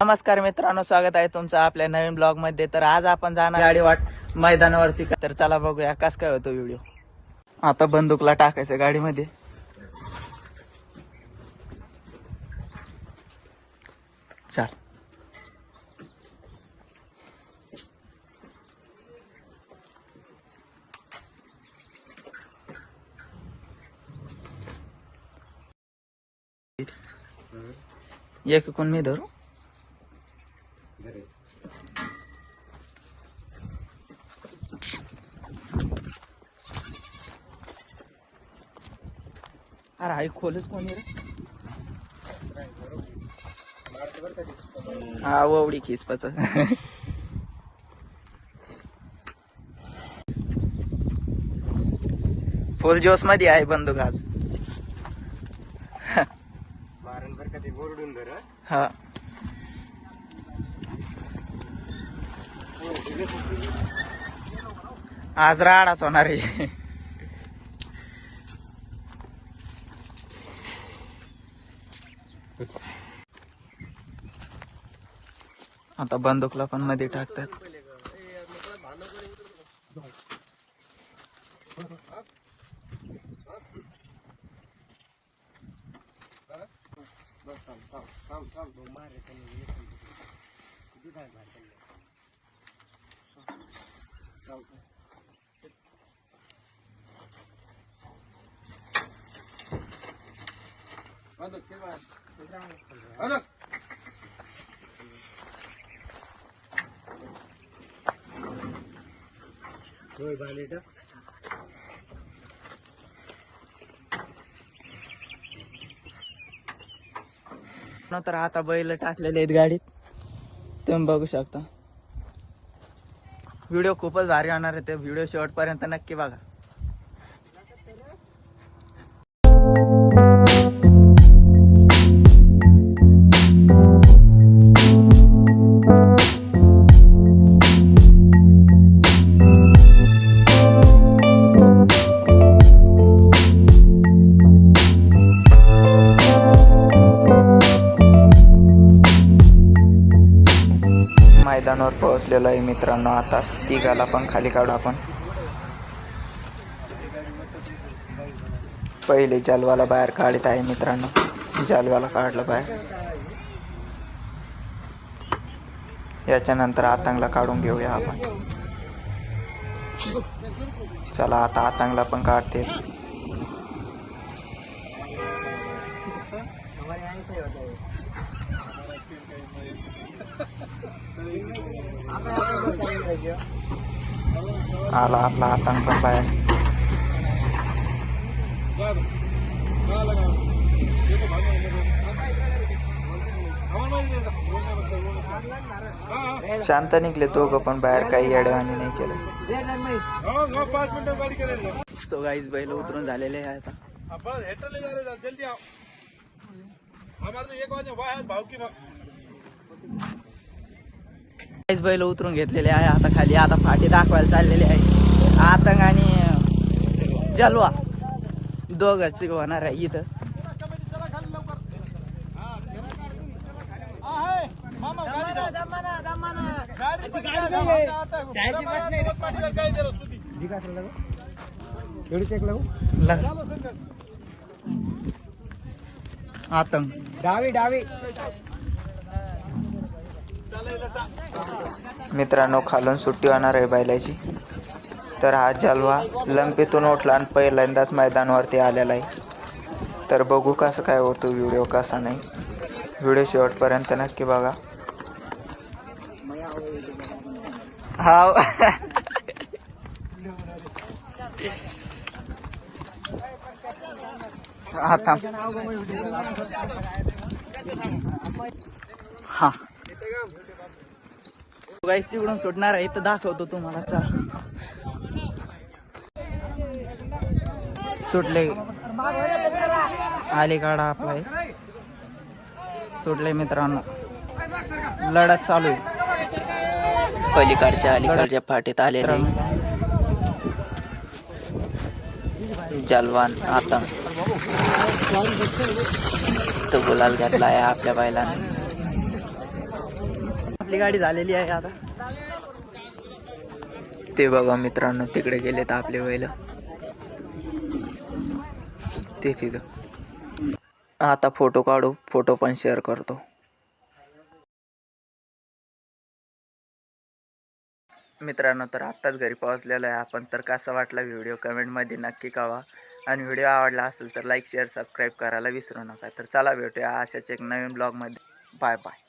नमस्कार मित्रांनो स्वागत आहे तुमचं आपल्या नवीन ब्लॉगमध्ये. तर आज आपण जाणार गाडी वाट मैदानावरती. तर चला बघूया कस काय होतो व्हिडिओ आता बंदूकला टाकायचं गाडीमध्ये. चाल. एक कोण मी धरू? अरे आई खोलच कोणी रे? हा ववडी खिसपाच फुल जोशमध्ये आहे बंदूक आज. हा. आज राडाच होणार आहे. आता बंदूकला पण मध्ये टाकतात. थांब थांब थांब तो मारे किती काय बाहेर पडलं चालतं Adok, geh mal. Adok! Rồi vài lít đó. तर आता बैल टाकलेले आहेत गाडीत. तुम्ही बघू शकता. व्हिडिओ खूपच भारी होणार आहे. ते व्हिडिओ शेवटपर्यंत नक्की बघा. मैदानावर पोहोचलेलो आहे मित्रांनो. आता तिघाला पण खाली काढू आपण. पहिले जालवाला बाहेर काढत आहे मित्रांनो. जालवाला काढलं बाहेर. याच्यानंतर आतंगला काढून घेऊया आपण. चला आता आतंगला पण काढते. आतंक पण बाहेर शांत निघले दोघं पण बाहेर काही अडवाणी नाही केलं सो गाईज बैल उतरून झालेले आहे आता. जल्दी आओ हमारे तो एक बजे वाह भाव की गाईज बैल उतरून घेतलेले आहे आता खाली. आता फाटी दाखवायला चाललेले आहे. आतंक आणि जलवा. दोघच होणार आहे इथं. लग- आतंक डावी डावी. मित्रांनो खालून सुट्टी होणार आहे बैलाची. तर हा जलवा लंपीतून उठला आणि पहिल्यांदाच मैदानावरती आलेला आहे. तर बघू कसं काय होतो व्हिडिओ कसा नाही. व्हिडिओ शेवटपर्यंत नक्की बघा. हा हा थांब. हा. गाईस तिकडून सुटणार आहे. इथं दाखवतो तुम्हाला. चला. सुटले. आले काढा आपला. सुटले मित्रांनो. लढत चालू आहे. पलीकडच्या अलीकडच्या फाटीत आलेले. जलवान आता तो गुलाल घेतला आहे आपल्या बैलाने. आपली गाडी झालेली आहे आता. ते बघा मित्रांनो तिकडे गेले तर आपले वैल ते तिथं. आता फोटो काढू फोटो पण शेअर करतो. मित्रांनो तर आत्ताच घरी पोहोचलेलो आहे आपण. तर कसा वाटला व्हिडिओ कमेंटमध्ये नक्की कळवा. आणि व्हिडिओ आवडला असेल तर लाईक शेअर सबस्क्राईब करायला विसरू नका. तर चला भेटूया अशाच एक नवीन ब्लॉगमध्ये बाय बाय